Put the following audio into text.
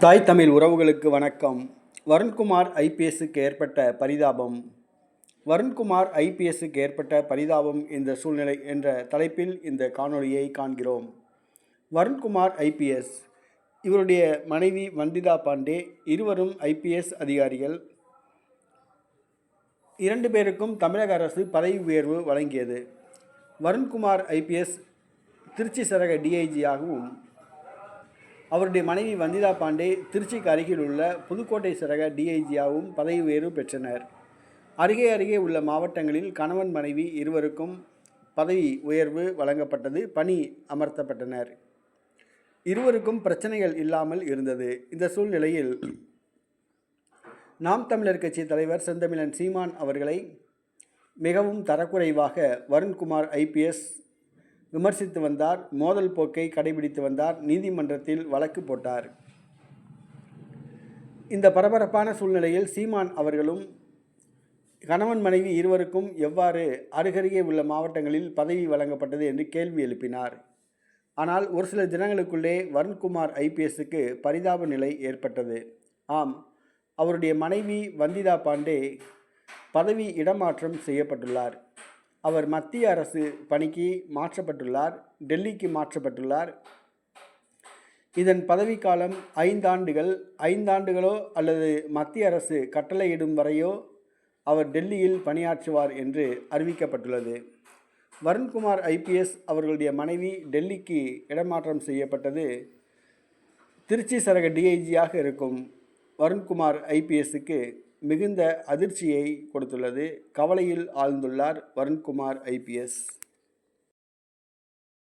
தாய் தமிழ் உறவுகளுக்கு வணக்கம். வருண்குமார் ஐபிஎஸ்க்கு ஏற்பட்ட பரிதாபம். வருண்குமார் ஐபிஎஸ்க்கு ஏற்பட்ட பரிதாபம் இந்த சூழ்நிலை என்ற தலைப்பில் இந்த காணொளியை காண்கிறோம். வருண்குமார் ஐபிஎஸ். இவருடைய மனைவி வந்திதா பாண்டே இருவரும் ஐபிஎஸ் அதிகாரிகள். இரண்டு பேருக்கும் தமிழக அரசு பதவி உயர்வு வழங்கியது. வருண்குமார் ஐபிஎஸ். திருச்சி சரக டிஐஜியாகவும் அவருடைய மனைவி வந்திதா பாண்டே திருச்சிக்கு அருகில் உள்ள புதுக்கோட்டை சரக டிஐஜியாகவும் பதவி உயர்வு பெற்றனர். அருகே அருகே உள்ள மாவட்டங்களில் கணவன் மனைவி இருவருக்கும் பதவி உயர்வு வழங்கப்பட்டது பணி அமர்த்தப்பட்டனர். இருவருக்கும் பிரச்சனைகள் இல்லாமல் இருந்தது. இந்த சூழ்நிலையில் நாம் தமிழர் கட்சி தலைவர் செந்தமிழன் சீமான் அவர்களை மிகவும் தரக்குறைவாக வருண்குமார் ஐபிஎஸ் விமர்சித்து வந்தார் மோதல் போக்கை கடைபிடித்து வந்தார் நீதிமன்றத்தில் வழக்கு போட்டார். இந்த பரபரப்பான சூழ்நிலையில் சீமான் அவர்களும் கணவன் மனைவி இருவருக்கும் எவ்வாறு அருகருகே உள்ள மாவட்டங்களில் பதவி வழங்கப்பட்டது என்று கேள்வி எழுப்பினார். ஆனால் ஒரு சில தினங்களுக்குள்ளே வருண்குமார் ஐபிஎஸ்க்கு பரிதாப நிலை ஏற்பட்டது. ஆம் அவருடைய மனைவி வந்திதா பாண்டே பதவி இடமாற்றம் செய்யப்பட்டுள்ளார். அவர் மத்திய அரசு பணிக்கு மாற்றப்பட்டுள்ளார் டெல்லிக்கு மாற்றப்பட்டுள்ளார். இதன் பதவிக்காலம் ஐந்தாண்டுகள் ஐந்தாண்டுகளோ அல்லது மத்திய அரசு கட்டளையிடும் வரையோ அவர் டெல்லியில் பணியாற்றுவார் என்று அறிவிக்கப்பட்டுள்ளது. வருண்குமார் ஐபிஎஸ் அவர்களுடைய மனைவி டெல்லிக்கு இடமாற்றம் செய்யப்பட்டது. திருச்சி சரக டிஐஜியாக இருக்கும் வருண்குமார் ஐபிஎஸ்க்கு மிகுந்த அதிர்ச்சியை கொடுத்துள்ளது. கவலையில் ஆழ்ந்துள்ளார் வருண்குமார் ஐபிஎஸ்